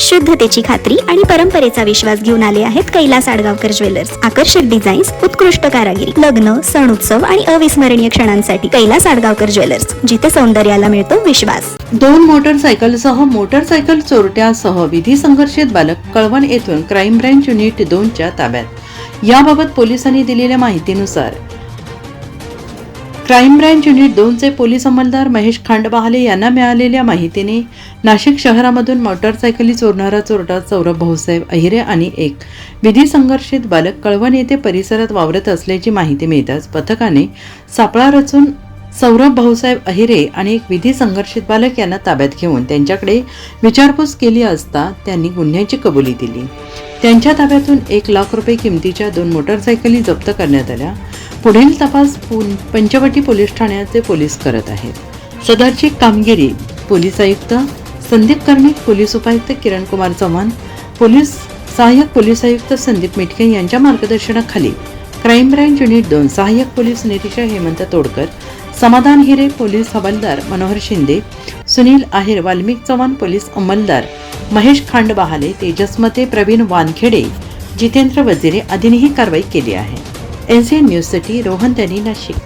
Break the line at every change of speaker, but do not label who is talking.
शुद्धतेची खात्री आणि परंपरेचा विश्वास घेऊन आले आहेत कैलास आडगावकर ज्वेलर्स. आकर्षक डिझाईन्स उत्कृष्ट कारागिरी लग्न सण उत्सव आणि अविस्मरणीय क्षणांसाठी कैलास आडगावकर ज्वेलर्स जिथे सौंदर्याला मिळतो विश्वास.
दोन मोटरसायकलसह मोटरसायकल चोरट्यासह विधी संघर्षित बालक कळवण येथून क्राईम ब्रँच युनिट दोनच्या ताब्यात. याबाबत पोलिसांनी दिलेल्या माहितीनुसार क्राईम ब्रँच युनिट दोनचे पोलीस अंमलदार महेश खांडबहाले यांना मिळालेल्या माहितीने नाशिक शहरामधून मोटरसायकली चोरणारा चोरटा सौरभ भाऊसाहेब अहिरे आणि एक विधी संघर्षित बालक कळवण येथे परिसरात वावरत असल्याची माहिती मिळताच पथकाने सापळा रचून सौरभ भाऊसाहेब अहिरे आणि एक विधी संघर्षित बालक यांना ताब्यात घेऊन त्यांच्याकडे विचारपूस केली असता त्यांनी गुन्ह्याची कबुली दिली. त्यांच्या ताब्यातून एक लाख रुपये किमतीच्या दोन मोटरसायकली जप्त करण्यात आल्या. पुढील तपास पुन- पंचवटी पोलीस ठाण्याचे पोलीस करत आहेत. सदरची कामगिरी पोलीस आयुक्त संदीप कर्णिक पोलीस उपायुक्त किरण कुमार चव्हाण पोलीस सहाय्यक पोलीस आयुक्त संदीप मिटके यांच्या मार्गदर्शनाखाली क्राईम ब्रँच युनिट दोन सहाय्यक पोलीस निरीक्षक हेमंत तोडकर समाधान हिरे पोलीस हवालदार मनोहर शिंदे सुनील आहेर वाल्मिक चव्हाण पोलीस अंमलदार महेश खांडबहाले तेजस्मते प्रवीण वानखेडे जितेंद्र वजिरे आदींनी ही कारवाई केली आहे. એઝિયન ન્યૂઝ સિટી રોહનદની નાશિક.